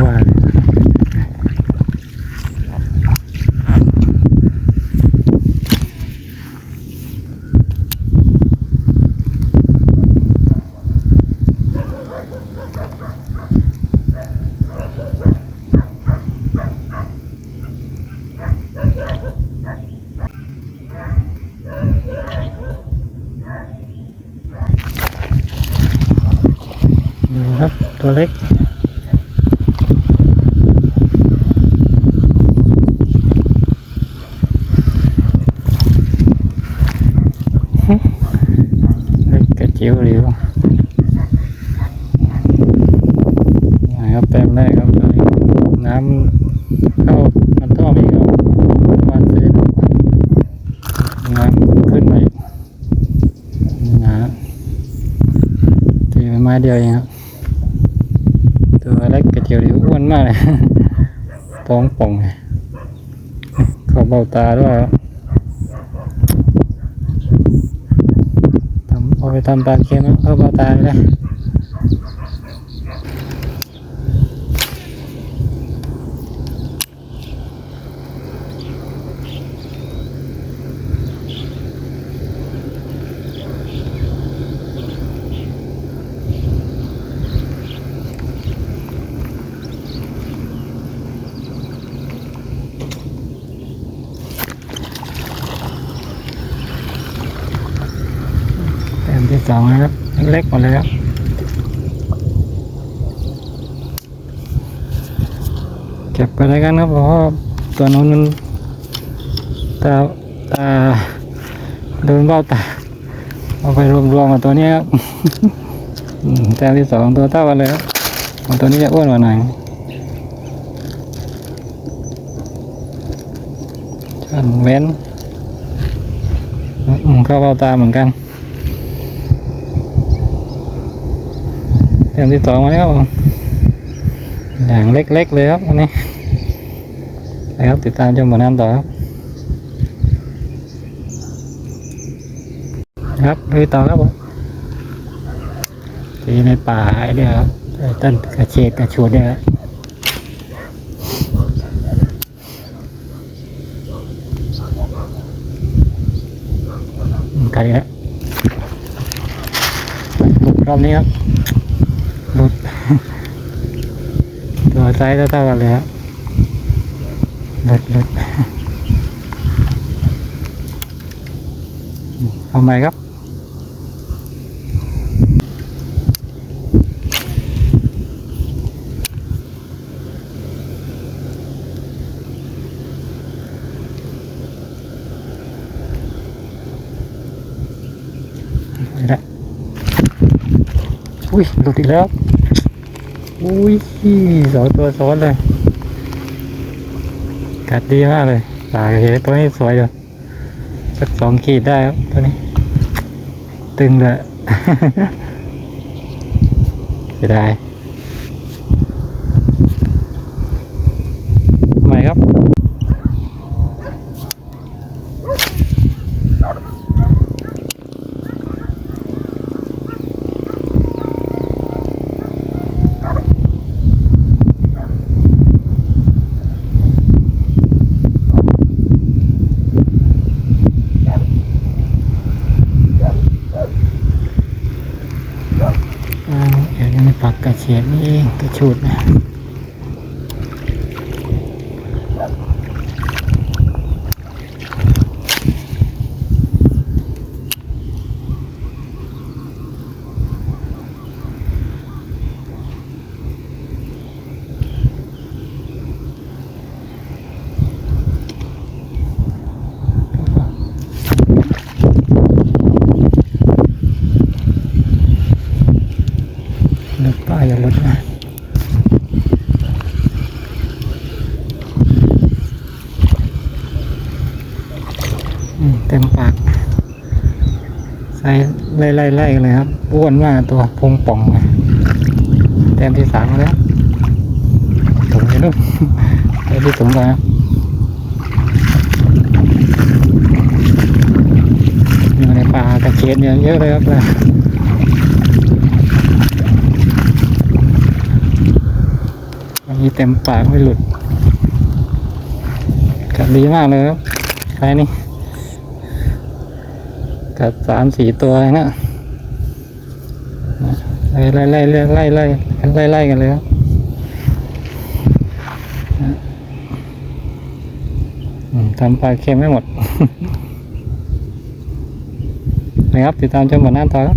ว่าเลยดูครับตัวเล็ก กกระจิ๋วหลิวนะครับเต็มได้ครับตอนนี้ำเข้ามันท่อมอีกครับประมาณเซนน้ำขึ้นมาอีกนะตีไม้เดียวเองครับตัวเล็กกระจิ๋วหลิวอ้วนมากเลยท้องป่องเลยเขาเบ้าตาด้วย ครับทำเอาไปทำปลาเค็มครับเอาปลาตายเลย สองนะครับ เล็กๆหมดเลยครับเก็บไปเลยกันครับเพราะว่าตัวนู้นมันตาตาโดนเบ้าตาเอาไปรวมๆกับตัวนี้ครับแต้มที่สองตัวเท่ากันเลยครับตัวนี้จะอ้วนกว่าหน่อยชันเว้นเข้าเบ้าตาเหมือนกัน เต็มที่สองมาแล้วอย่างเล็กๆเลยครับอันนี้ไปครับติดตามชมผลงานต่อครับครับลุยต่อครับผมที่ในป่าไอ้เนี่ยครับต้นกระเชดกระชวดเนี่ยครับไกลแล้วหลุดรอบนี้ครับ หลุด ตัวไซส์เท่าๆกันเลยครับหลุดหลุดเอาใหม่ครับไปละอุ้ยหลุดอีกแล้ว อุ้ยสองตัวซ้อนเลย กัดดีมากเลยตาเห็นตัวนี้สวยเลยสักสองขีดได้ครับตัวนี้ ตึงเลยเสียดายใหม่ครับ อ่าเดี๋ยว นี้ปักกระเฉียดนี่เองกระชูดนะหลุดป้ายอย่าหลุดนะอืมเต็มปาก ใส่ ไล่ไล่ไล่เลยครับอ้วนมากตัวพงป่องเลยเต็มที่สามแล้วถุงอยู่นู่นไปที่ถุงก่อนครับอยู่ในป่ากระเชนเนี่ยเยอะเลยครับเลยนี่เต็มปากไม่หลุดกัดดีมากเลยครับใครนี่ กัดสามสี่ตัวนะไล่ไล่ไล่ไล่ไล่ไล่ไล่กันเลยครับทำปลาเค็มไม่หมดนะครับติดตามชมบนหน้าตาอครับ